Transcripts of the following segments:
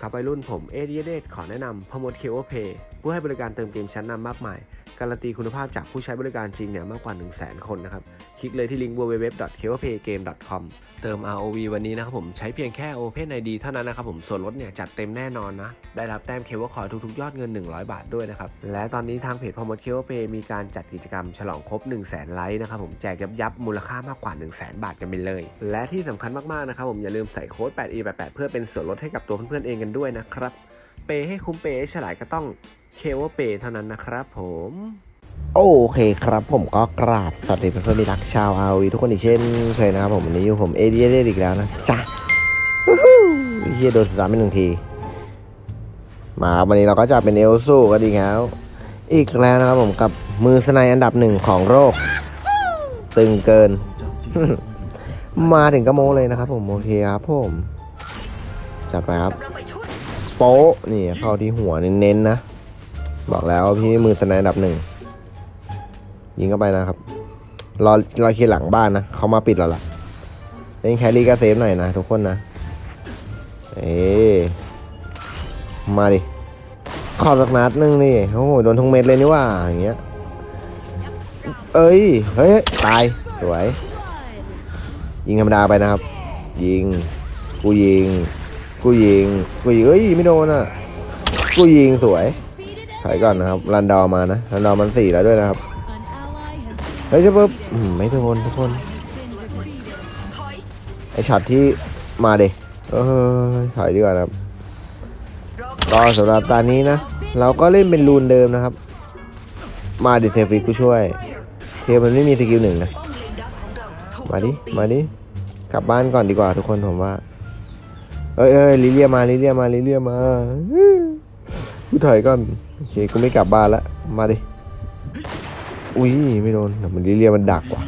ช้าก่อนครับวัยรุ่นผมเอเดียเดขอแนะนำพมดเคโอเพย์ผู้ให้บริการเติมเกมชั้นนำมากมาย การันตีคุณภาพจากผู้ใช้บริการจริงเนี่ยมากกว่า 1 0 0 0 0 0 คนนะครับ คลิกเลยที่ลิงก์ www.keopaygame.com เติม ROV วันนี้นะครับผมใช้เพียงแค่ Open ID เท่านั้นนะครับผมส่วนลดเนี่ยจัดเต็มแน่นอนนะ ได้รับแต้มเคเบิลคอทุกๆ ยอดเงิน 100 บาทด้วยนะครับ และตอนนี้ทางเพจพมดเคโอเพย์มีการจัดกิจกรรมฉลองครบ 1 0 0 0 0แสนไลค์นะครับผมแจกยับยับมูลค่ามากกว่า 1 0 0 0 0แสนบาทกันไปเลย และที่สำคัญมากๆนะครับผมอย่าลืมใส่โค้ด 8e88 เพื่อเป็นส่วนลดให้กับตัวเพื่อนๆเองกันด้วยนะครับเปย์ให้คุ้มเปย์ให้ฉลาดก็ต้อง เคเวเปย์เท่านั้นนะครับผม โอเคครับผมก็กราบสวัสดีเพื่อนๆรักชาวอาวีทุกคนอีกเช่นเคยนะครับผมวันนี้อยู่ผมเอเดียเดอีกแล้วนะจ้ะเฮียโดนสตาร์ทไปหนึ่งที มาวันนี้เราก็จะเป็นเอลซูกันอีกแล้ว อีกแล้วนะครับผมกับมือสไนอันดับหนึ่งของโลกตึงเกิน มาถึงกระโมเลยนะครับผมโอเคครับผมจัดไปครับโป๊ะนี่เข้าที่หัวเน้นๆนะ บอกแล้วพี่มือสนอันดับหนึ่ง ยิงเข้าไปนะครับ รอรอเคลียร์หลังบ้านนะเขามาปิดเราละเล่นแครี่ก็เซฟหน่อยนะทุกคนนะ เอ๊มาดิขอสักนัดนึงนี่โอ้โหโดนทุกเม็ดเลยนี่ว่าอย่างเงี้ย เอ้ย เฮ้ย ตาย สวย ยิงธรรมดาไปนะครับ ยิง กูยิง กูยิง กูยิงเอ้ย ไม่โดนอะ กูยิงสวย ถอยก่อนนะครับรันดอร์มานะรันดอร์มันสี่แล้วด้วยนะครับเฮ้ยจะปุ๊บอืมไม่โดนทุกคนไอช็อตที่มาเด็เออถอยดีกว่านะครับก็สำหรับตอนนี้นะ เราก็เล่นเป็นรูนเดิมนะครับ มาดิเทฟิกกูช่วย เทมันไม่มีสกิลหนึ่งนะ มาดิ มาดิ กลับบ้านก่อนดีกว่าทุกคนผมว่า เอ้ยเอ้ยลิเลียมาลิเลียมาลิเลียมากูถอยก่อน โอเคกูไม่กลับบ้านละมาดิ อุ้ยไม่โดนแต่มันลิเลียมันดักกว่ะ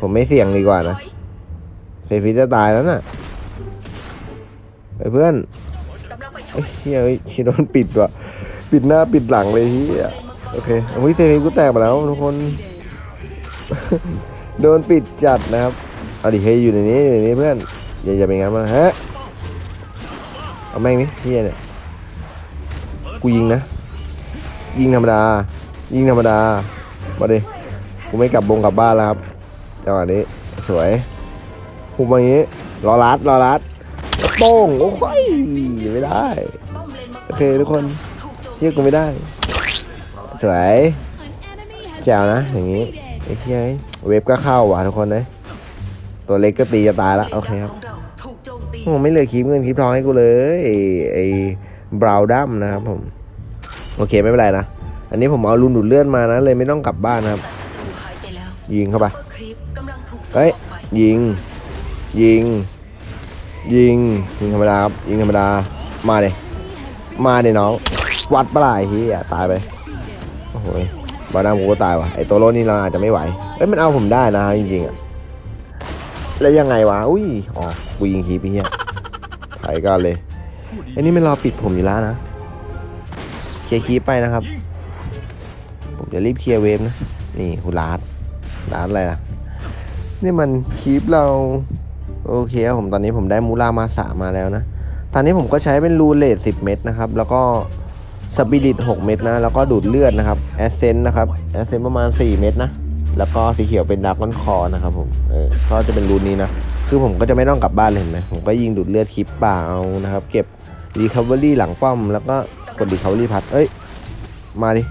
ผมไม่เสี่ยงดีกว่านะเซฟิจะตายแล้วน่ะไอ้เพื่อนเอ้ยเฮ้ยเฮ้ยโดนปิดว่ะปิดหน้าปิดหลังเลยเฮียโอเคโอ้ยเซฟิกูแตกไปแล้วทุกคนโดนปิดจัดนะครับเอาดิเฮ้ยอยู่ในนี้อยู่ในนี้เพื่อนอย่าอย่าเป็นงั้นมาฮะเอาแม่งนี่เฮียเนี่ย กูยิงนะ ยิงธรรมดา ยิงธรรมดา มาดิกูไม่กลับบงกลับบ้านแล้วครับจังหวะนี้สวยคุมอย่างนี้รอรัดรอรัดโป้งโอ้ยไม่ได้ โอเคทุกคนเรียกกูไม่ได้ สวยแจ๋วนะอย่างนี้ไอ้เหี้ยเว็บก็เข้าว่ะทุกคนเลยตัวเล็กก็ตีจะตายละโอเคครับโอ้ไม่เหลือคลิปเงินคลิปทองให้กูเลยไอ้ไอ้บราวดัมนะครับผม โอเคไม่เป็นไรนะ อันนี้ผมเอารุนดูดเลือดมานะเลยไม่ต้องกลับบ้านนะครับ ยิงเข้าไปเฮ้ยยิง ยิง ยิง ยิงธรรมดาครับยิงธรรมดา มาเลยมาเลยน้อง วัดปล่ะไอ้เฮียตายไป โอ้โหบาดามกูก็ตายว่ะไอตัวโรนี่เราอาจจะไม่ไหวเอ้ยมันเอาผมได้นะจริงๆอะแล้วยังไงวะ อุ้ย อ๋อกูยิงคีปีเฮียถอยก่อนเลย อันนี้มันรอปิดผมอยู่แล้วนะ เคลียร์คีปไปนะครับ ผมจะรีบเคลียร์เวฟนะ นี่คุณลาดลาดอะไรล่ะ นี่มันคีปเรา โอเคครับผมตอนนี้ผมได้มูรามาสามาแล้วนะ ตอนนี้ผมก็ใช้เป็นรูเลท10เม็ดนะครับ แล้วก็สปิริต6เม็ดนะ แล้วก็ดูดเลือดนะครับ แอสเซนต์นะครับแอสเซนต์ประมาณ4เม็ดนะแล้วก็สีเขียวเป็นดาร์กอนคอนะครับผม เออ ก็จะเป็นรูนนี้นะ คือผมก็จะไม่ต้องกลับบ้านเลยเห็นไหมผมก็ยิงดูดเลือดคลิปเปล่านะครับ เก็บรีคา v เ r อรี่หลังป้อม แล้วก็ กดรีคา v เ r อรี่พัดเอ้ย มาดิ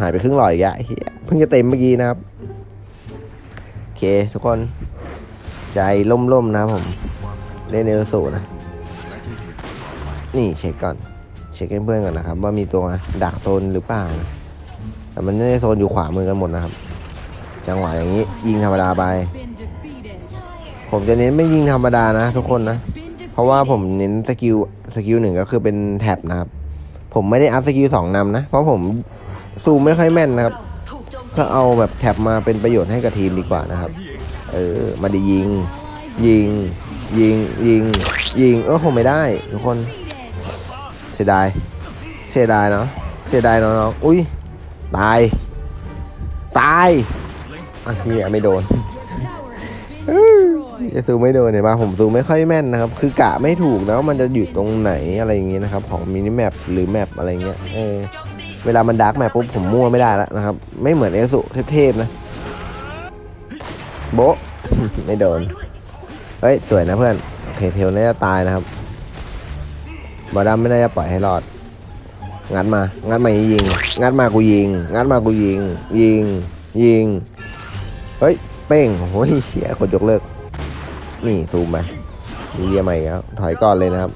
หายไปครึ่งหลอดอีกแล้วไอ้เหี้ยเพิ่งจะเต็มเมื่อกี้นะครับ โอเคทุกคน ใจล่มๆนะครับผม เล่นเอลสูนะ นี่เช็คก่อน เช็คให้เพื่อนก่อนนะครับ ว่ามีตัวดักโซนหรือเปล่านะแต่มันไม่ได้โซนอยู่ขวามือกันหมดนะครับ จังหวะอย่างนี้ยิงธรรมดาไป ผมจะเน้นไม่ยิงธรรมดานะ ทุกคนนะ เพราะว่าผมเน้นสกิลสกิลหนึ่งก็คือเป็นแท็บนะครับ ผมไม่ได้อัพสกิลสองนำนะ เพราะผมซูมไม่ค่อยแม่นนะครับ ก็เอาแบบแท็บมาเป็นประโยชน์ให้กับทีมดีกว่านะครับ เออ มาดียิง ยิง ยิง ยิง ยิง เออผมไม่ได้ทุกคน เสียดาย เสียดายเนาะ เสียดายเนาะอุ้ย ตาย ตายอะเฮียไม่โดน จะซูมไม่โดนเห็นปะผมซูมไม่ค่อยแม่นนะครับ คือกะไม่ถูกนะว่ามันจะอยู่ตรงไหนอะไรอย่างงี้นะครับ ของมินิแมปหรือแมปอะไรเงี้ยเออเวลามันดาร์กแมปปุ๊บผมมั่วไม่ได้แล้วนะครับ ไม่เหมือนเอสุเทพๆนะ โบะ ไม่โดน เฮ้ย สวยนะเพื่อน โอเคเทลน่าจะตายนะครับ บอดัมไม่น่าจะปล่อยให้รอด งัดมา งัดมายิง งัดมากูยิง งัดมากูยิง ยิง ยิง เฮ้ย เป้งโอ้ยเฮียกดยกเลิก นี่ซูมไปมีเรียใหม่แล้วถอยก่อนเลยนะครับ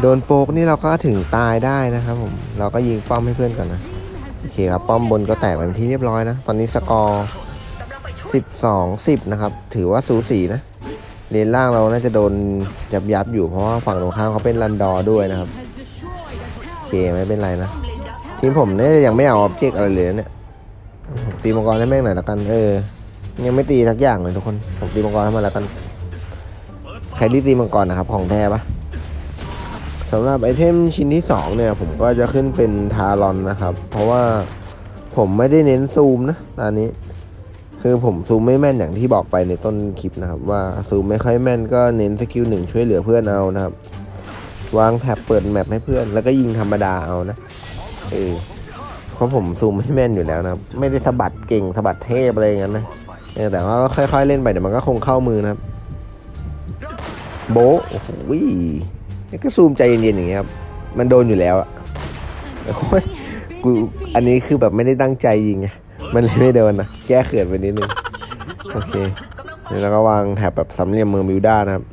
โดนโปกนี่เราก็ถึงตายได้นะครับผมเราก็ยิงป้อมให้เพื่อนก่อนนะโอเคครับป้อมบนก็แตกเป็นที่เรียบร้อยนะ ตอนนี้สกอร์12 10นะครับ ถือว่าสูสีนะเลนล่างเราน่าจะโดนยับยับอยู่เพราะว่าฝั่งตรงข้ามเขาเป็นรันดอร์ด้วยนะครับโอเคไม่เป็นไรนะทีมผมเนี่ยยังไม่เอาออบเจกต์อะไรเลยนะเนี่ยตีมังกรให้แม่งหน่อยละกันเออยังไม่ตีทักอย่างเลยทุกคนผมตีมังกรให้มาล้วกัน ใครรีบตีมังกรนะครับของแท้ปะสำหรับไอเทมชิ้นที่สองเนี่ย ผมก็จะขึ้นเป็นทารอนนะครับ เพราะว่าผมไม่ได้เน้นซูมนะตอนนี้ คือผมซูมไม่แม่นอย่างที่บอกไปในต้นคลิปนะครับ ว่าซูมไม่ค่อยแม่นก็เน้นสกิลหนึ่งช่วยเหลือเพื่อนเอานะครับ วางแท็บเปิดแมปให้เพื่อน แล้วก็ยิงธรรมดาเอานะเออเพราะผมซูมไม่แม่นอยู่แล้วนะครับ ไม่ได้สะบัดเก่งสะบัดเทพอะไรอย่างนั้นนะแต่ว่าค่อยๆเล่นไปเดี๋ยวมันก็คงเข้ามือนะครับ โบโอ้โหนี่ก็ซูมใจเย็นๆอย่างเงี้ยครับ มันโดนอยู่แล้วอะกูอันนี้คือแบบไม่ได้ตั้งใจยิงไงมันเลยไม่โดนนะแก้เขินไปนิดนึงโอเคแล้วก็วางแถบแบบสามเหลี่ยมเมืองมิวด้านะครับ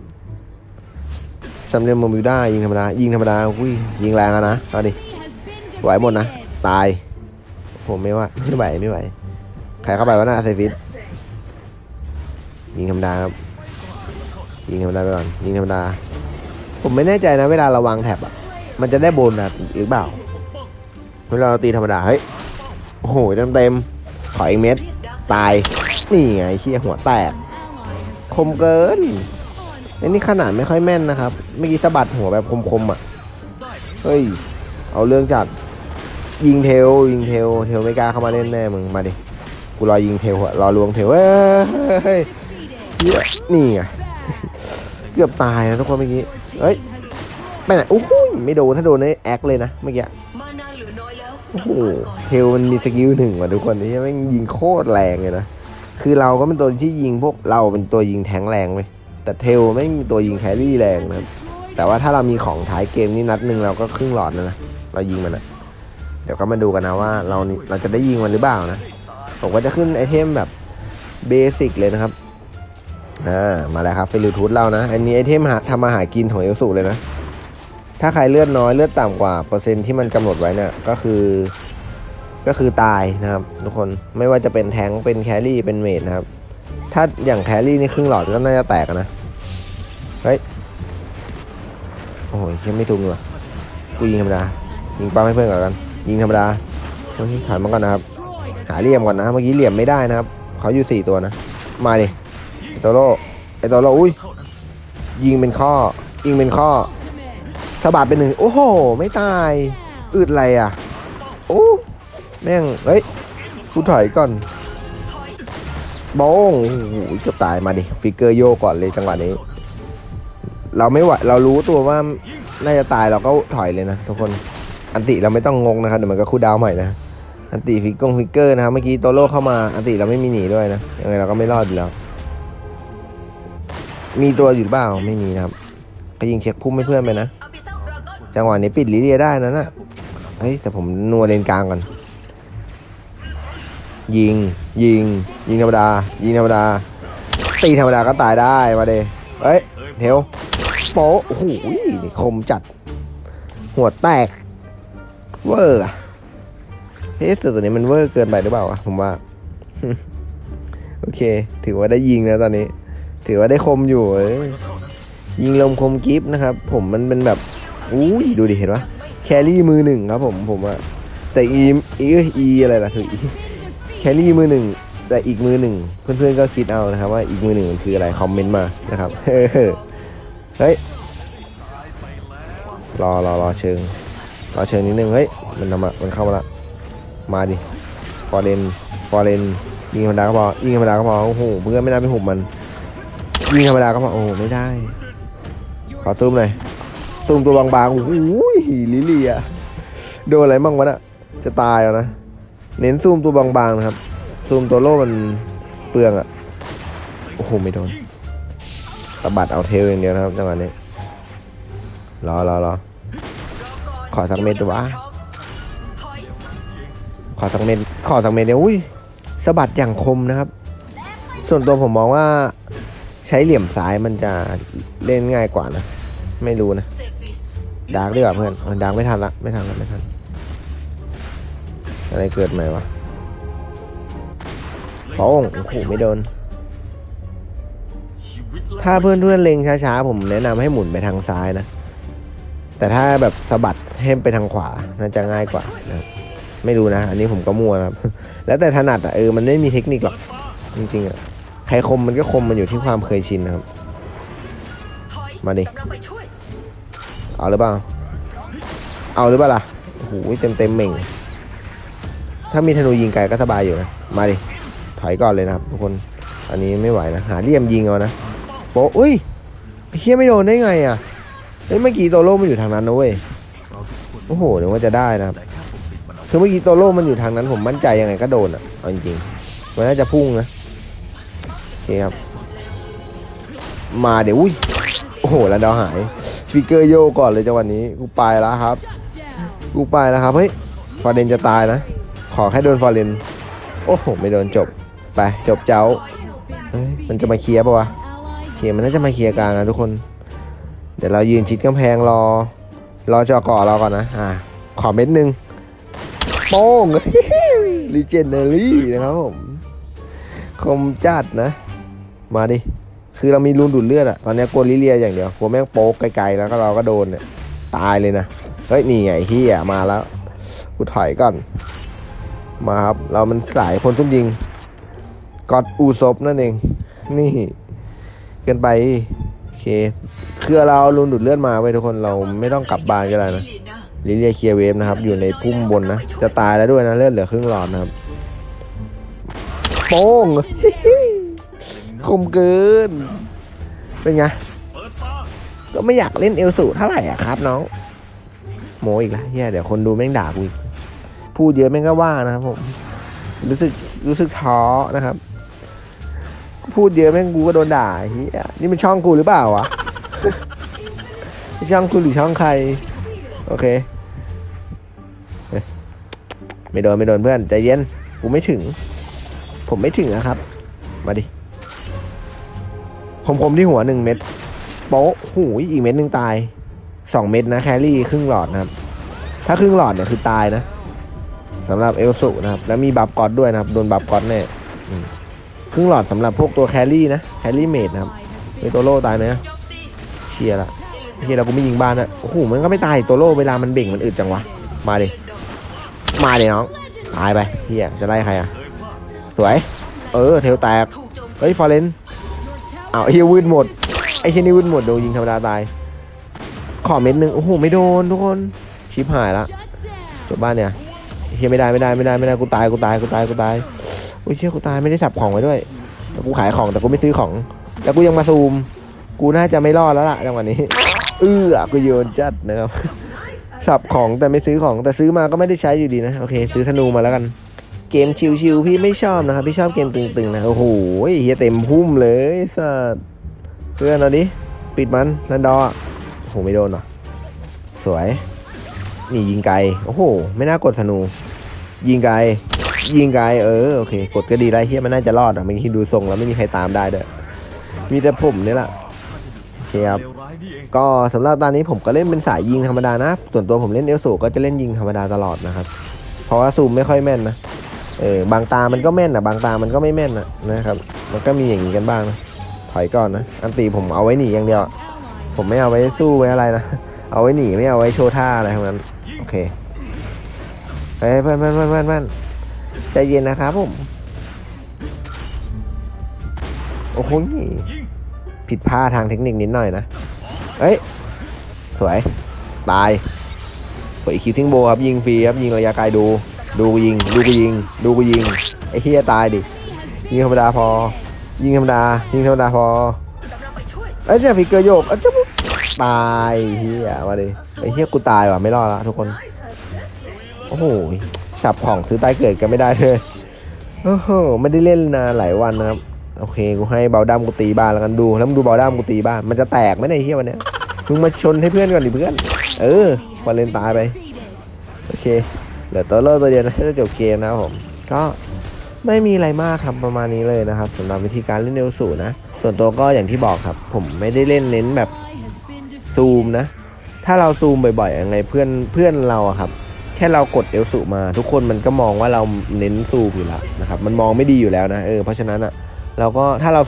สามเหลี่ยมเมืองมิวด้ายิงธรรมดายิงธรรมดาอุ้ยยิงแรงอะนะเอาดิไหวหมดนะตายผมไม่ว่าไม่ไหวไม่ไหวใครเข้าไปวะน่าไซฟิสยิงธรรมดาครับ ยิงธรรมดาไปก่อนยิงธรรมดา ผมไม่แน่ใจนะเวลาเราวางแท็บอะ มันจะได้โบนัสหรือเปล่าเวลาเราตีธรรมดาเฮ้ยโอ้โหเต็มเต็มๆขออีกเม็ดตายนี่ไงเชี่ยหัวแตกคมเกินอันนี้ขนาดไม่ค่อยแม่นนะครับเมื่อกี้สะบัดหัวแบบคมๆอะเฮ้ยเอาเรื่องจัดยิงเทลยิงเทลเทลไม่กล้าเข้ามาเล่นแน่มึงมาดิกูรอยิงเทลรอลวงเทลเฮ้ยเฮ้ยเหี้ยนี่ไง เกือบตายนะทุกคนเมื่อกี้เฮ้ยไปไหนโอ้โหไม่โดนถ้าโดนนี่แอคเลยนะเมื่อกี้เฮ้ยแล้วโอ้โหเทลมันมีสกิลหนึ่งว่ะทุกคนนี่แม่งยิงโคตรแรงเลยนะคือเราก็เป็นตัวที่ยิงพวกเราเป็นตัวยิงแทงแรงเว้ยแต่เทลไม่มีตัวยิงแครี่แรงนะแต่ว่าถ้าเรามีของท้ายเกมนี่นัดหนึ่งเราก็ครึ่งหลอดนะนะเรายิงมันนะเดี๋ยวก็มาดูกันนะว่าเราเราจะได้ยิงมันหรือเปล่านะผมก็จะขึ้นไอเทมแบบเบสิกเลยนะครับ อ่ามาแล้วครับเฟลูทูธเรานะ อันนี้ไอเทมหาทำมาหากินของเอลสุเลยนะ ถ้าใครเลือดน้อยเลือดต่ำกว่าเปอร์เซ็นต์ที่มันกำหนดไว้เนี่ยก็คือ ก็คือตายนะครับ ทุกคนไม่ว่าจะเป็นแทงเป็นแครี่เป็นเมดนะครับ ถ้าอย่างแครี่นี่ครึ่งหลอดก็น่าจะแตกนะเฮ้ยโอ้ยยังไม่ทุ่มเลยกูยิงธรรมดายิงป้าให้เพื่อนก่อนกันยิงธรรมดาเฮ้ยถอยมาก่อนนะครับ หาเหลี่ยมก่อนนะ เมื่อกี้เหลี่ยมไม่ได้นะครับ เขาอยู่สี่ตัวนะ มาดิไอ โตโร่ไอโตโร่อุ้ยยิงเป็นข้อ ยิงเป็นข้อสะบัดเป็นหนึ่งโอ้โห ไม่ตายอึดอะไรอะ โอ้แม่งเฮ้ยกูถอยก่อนบงโอ้โหเกือบตายมาดิฟิกเกอร์โยกก่อนเลยจังหวะนี้ เราไม่ไหวเรารู้ตัวว่าน่าจะตายเราก็ถอยเลยนะทุกคนอันติเราไม่ต้องงงนะครับเดี๋ยวมันก็คู่ดาวใหม่นะอันติฟิกกงฟิกเกอร์นะครับเมื่อกี้โตโร่เข้ามาอันติเราไม่มีหนีด้วยนะยังไงเราก็ไม่รอดอยู่แล้ว มีตัวอยู่เปล่าไม่มีนะครับก็ยิงเช็คพุ่มให้เพื่อนไปนะ จังหวะนี้ปิดลิเลียได้นะนะเฮ้ยแต่ผมนัวเลนกลางก่อน ยิงยิง ยิงธรรมดา ยิงธรรมดา ตีธรรมดาก็ตายได้มาเดเฮ้ยเทวโป๊โอ้โหนี่คมจัด หัวแตก เวอร์อะเฮ้ยแต่ตัวนี้มันเวอร์เกินไปหรือเปล่าวะผมว่า โอเค ถือว่าได้ยิงนะตอนนี้ ถือว่าได้คมอยู่เอ้ยยิงลมคมกิฟต์นะครับ ผมมันเป็นแบบอุ้ยดูดิเห็นปะแครี่มือหนึ่งครับผมผมอะแต่อีอีอีอะไรล่ะคืออีแครี่มือหนึ่งแต่อีกมือหนึ่งเพื่อนๆก็คิดเอานะครับ ว่าอีกมือหนึ่งมันคืออะไรคอมเมนต์มานะครับเฮ้ยรอรอรอเชิงรอเชิงนิดนึงเฮ้ยมันทำอะมันเข้ามาละมาดิฟอเรนฟอเรนยิงธรรมดาก็พอยิงธรรมดาก็พอโอ้โหเพื่อนไม่น่าไปหุบมัน ยิงธรรมดาก็มาโอ้ไม่ได้ ขอซูมหน่อยซูมตัวบางๆโอ้โหลิเลียโดนอะไรบ้างวะน่ะจะตายแล้วนะ เน้นซูมตัวบางๆนะครับ ซูมตัวโล่มันเปลืองอะโอ้โหไม่โดนตะบัดเอาเทลอย่างเดียวนะครับจังหวะนี้ รอรอรอขอสักเม็ดดูวะขอสักเม็ดขอสักเม็ดเดียวอุ้ยสะบัดอย่างคมนะครับ ส่วนตัวผมมองว่า ใช้เหลี่ยมซ้ายมันจะเล่นง่ายกว่านะ ไม่รู้นะดาร์กดีกว่าเพื่อนเออดาร์กไม่ทันละไม่ทันละไม่ทันอะไรเกิดใหม่วะโป้งโอ้โหไม่โดน ถ้าเพื่อนเพื่อนเล็งช้าๆ ผมแนะนำให้หมุนไปทางซ้ายนะ แต่ถ้าแบบสะบัดให้ไปทางขวาน่าจะง่ายกว่านะไม่รู้นะ อันนี้ผมก็มั่วนะครับ แล้วแต่ถนัดอะเออมันไม่มีเทคนิคหรอกจริงๆอะ รคมมันก็คมมันอยู่ที่ความเคยชินนะครับถอยมาดิกำลังไปช่วยเอาหรือเปล่า เอาหรือเปล่าล่ะโอ้โหเต็มเต็มๆเหม่ง ถ้ามีธนูยิงไกลก็สบายอยู่นะ มาดิ ถอยก่อนเลยนะครับทุกคน อันนี้ไม่ไหวนะ หาเหลี่ยมยิงเอานะโป๊ะอุ้ยไอ้เฮียไม่โดนได้ไงอะเฮ้ยเมื่อกี้โตโร่มันอยู่ทางนั้นนะเว้ย โอ้โหนึกว่าจะได้นะครับ คือเมื่อกี้โตโร่มันอยู่ทางนั้นผมมั่นใจยังไงก็โดนอะ เอาจริงๆมันน่าจะพุ่งนะโอ เคครับ มาเดี๋ยวอุ้ยโอ้โหแล้วดาวหายสปีกเกอร์โยก่อนเลยจังหวะนี้กูไปแล้วครับ กูไปแล้วครับเฮ้ยฟอร์เรนจะตายนะ ขอแค่โดนฟอร์เรนโอ้โหไม่โดนจบไปจบเจ้ามันจะมาเคลียร์ปะวะเคลียร์มันน่าจะมาเคลียร์กลางนะทุกคน เดี๋ยวเรายืนชิดกำแพงรอ รอจอก่อเราก่อนนะอ่าขอเม็ดหนึ่งโป้งลีเจนเนอรี่นะครับผมคมจัดนะ มาดิ คือเรามีรูนดูดเลือดอะตอนนี้กลัวลิเลียอย่างเดียวกลัวแม่งโป๊กไกลๆแล้วก็เราก็โดนเนี่ยตายเลยนะ เฮ้ยนี่ไงเฮียมาแล้ว กูถอยก่อน มาครับ เรามันสายพลซุ่มยิง กอดอูซบนั่นเอง นี่ เกินไป โอเค คือเราเอารูนดูดเลือดมาไว้ทุกคน เราไม่ต้องกลับบ้านก็ได้นะลิเลียเคลียร์เวฟนะครับ อยู่ในพุ่มบนนะ จะตายแล้วด้วยนะ เลือดเหลือครึ่งหลอดนะครับ โป้ง คมเกิน เป็นไง ก็ไม่อยากเล่นเอลสูเท่าไหร่อะครับน้อง โมอีกแล้วเฮียเดี๋ยวคนดูแม่งด่ากูอีก พูดเยอะแม่งก็ว่านะครับผม รู้สึกรู้สึกท้อนะครับ พูดเยอะแม่งกูก็โดนด่าเฮียนี่มันช่องกูหรือเปล่าวะช่องกูหรือช่องใคร โอเคเฮ้ยไม่โดนไม่โดนเพื่อนใจเย็น กูไม่ถึง ผมไม่ถึงนะครับ มาดิ ผมผมที่หัวหนึ่งเม็ดโป๊ะหูอีกเม็ดหนึ่งตายสองเม็ดนะแครี่ครึ่งหลอดนะครับ ถ้าครึ่งหลอดเนี่ยคือตายนะสำหรับเอลสุนะครับ แล้วมีบัฟก๊อตด้วยนะครับ โดนบัฟก๊อตแน่ครึ่งหลอดสำหรับพวกตัวแครี่นะแครี่เมดนะครับมีตัวโล่ตายไหมนะเชียร์ละเชียร์เรากูไม่ยิงบ้านอะโอ้โหมันก็ไม่ตายตัวโล่เวลามันเบ่งมันอึดจังวะมาดิมาดิน้องตายไปเฮียจะไล่ใครอะสวย เออเทลแตกเฮ้ยฟอร์เรน อ้าวเฮียวืดหมดไอ้เฮียนี่วืดหมดโดนยิงธรรมดาตาย ขอเม็ดหนึ่งโอ้โหไม่โดนทุกคนชิปหายละจบบ้านเนี่ยเฮียไม่ได้ไม่ได้ไม่ได้ไม่ได้กูตายกูตายกูตายกูตายโอ้ยเชี่ยกูตายไม่ได้สับของไว้ด้วยแต่กูขายของแต่กูไม่ซื้อของแล้วกูยังมาซูม กูน่าจะไม่รอดแล้วล่ะจังหวะนี้เออกูโยนจัดนะครับสับของแต่ไม่ซื้อของแต่ซื้อมาก็ไม่ได้ใช้อยู่ดีนะโอเค ซื้อธนูมาแล้วกัน เกมชิวๆพี่ไม่ชอบนะครับ พี่ชอบเกมตึงๆนะ โอ้โหเฮียเต็มพุ่มเลยสัสเพื่อนเอาดิ ปิดมันนันดอโอ้โห ไม่โดนหรอ สวย นี่ยิงไกล โอ้โห ไม่น่ากดธนู ยิงไกล ยิงไกล เออ โอเค กดก็ดีได้เฮียมันน่าจะรอดอะมื่อกี้ดูทรงแล้วไม่มีใครตามได้เด้อมีแต่ผมนี่แหละโอเคครับก็สำหรับตอนนี้ผมก็เล่นเป็นสายยิงธรรมดานะ ส่วนตัวผมเล่นเอลสูก็จะเล่นยิงธรรมดาตลอดนะครับ เพราะว่าซูมไม่ค่อยแม่นนะ เออบางตามันก็แม่นอะ บางตามันก็ไม่แม่นอะนะครับ มันก็มีอย่างนี้กันบ้างนะถอยก่อนนะอันตีผมเอาไว้หนีอย่างเดียว ผมไม่เอาไว้สู้ไว้อะไรนะเอาไว้หนีไม่เอาไว้โชว์ท่าอะไรทั้งนั้นโอเคเฮ้ยเพื่อนเพื่อนเพื่อนเพื่อนเพื่อนใจเย็นนะครับผมโอ้โหผิดพลาดทางเทคนิคนิดหน่อยนะเฮ้ยสวยตายเปิดคิวทิ้งโบครับยิงฟรีครับยิงระยะไกลดู ดูกูยิง ดูกูยิง ดูกูยิง ไอ้เฮียตายดิ ยิงธรรมดาพอ ยิงธรรมดา ยิงธรรมดาพอ ไอ้เนี่ยฟิกเกอร์โยกอะจุ๊บตายเฮียมาดิ ไอ้เฮียกูตายว่ะไม่รอดละทุกคน โอ้โห สับของซื้อตายเกิดกันไม่ได้เลยโอ้โห ไม่ได้เล่นนานหลายวันนะครับ โอเค กูให้เบาดัมกูตีบ้านแล้วกันดู แล้วมึงดูเบาดัมกูตีบ้าน มันจะแตกไหมเนี่ยไอ้เฮียวันเนี้ยมึงมาชนให้เพื่อนก่อนดิเพื่อน เออพอเล่นตายไป โอเค เหลือตัวเลิกตัวเดียวนะจะจบเกมนะครับผม ก็ไม่มีอะไรมากครับประมาณนี้เลยนะครับสำหรับวิธีการเล่นเอลสูนะ ส่วนตัวก็อย่างที่บอกครับ ผมไม่ได้เล่นเน้นแบบซูมนะ ถ้าเราซูมบ่อยๆยังไงเพื่อนเพื่อนเราอะครับ แค่เรากดเอลสูมา ทุกคนมันก็มองว่าเราเน้นซูมอยู่แล้วนะครับ มันมองไม่ดีอยู่แล้วนะเออเพราะฉะนั้นอะเราก็ถ้าเรา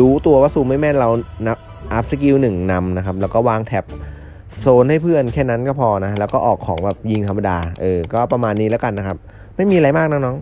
รู้ตัวว่าซูมไม่แม่นเรานับอัพสกิลหนึ่งนำนะครับ แล้วก็วางแท็บ โซนให้เพื่อนแค่นั้นก็พอนะ แล้วก็ออกของแบบยิงธรรมดา เออ ก็ประมาณนี้แล้วกันนะครับ ไม่มีอะไรมากน้อง